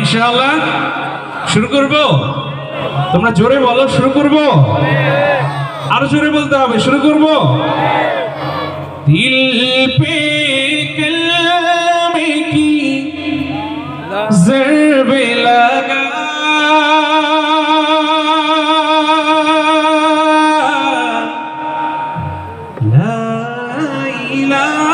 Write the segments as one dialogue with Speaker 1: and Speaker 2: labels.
Speaker 1: ইনশাআল্লাহ। শুরু করব? তোমরা জোরে বলো, শুরু করব? আরও জোরে বলতে হবে, শুরু করব? দিল পে কলমে কি জরবে লাগা? লা ইলাহা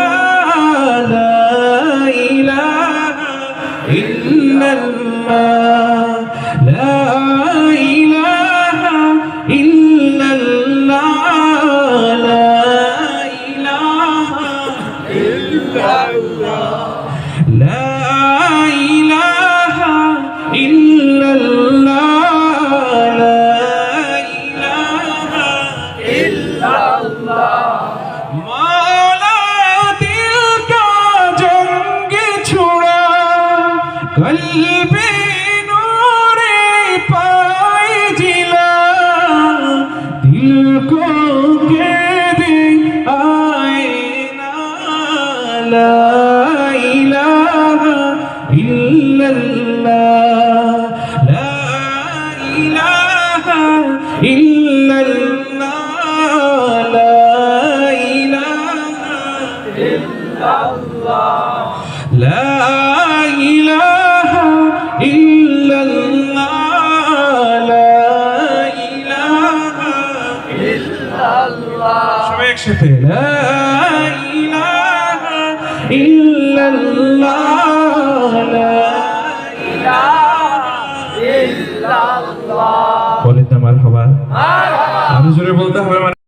Speaker 1: কলবে নূরে পাই জিলা দিল কো কেদে আয়না লা ইলাহা ইল্লাল্লাহ লা সবাই একসাথে। বলে তো আমার হবা আমি জোরে বলতে হবে মানে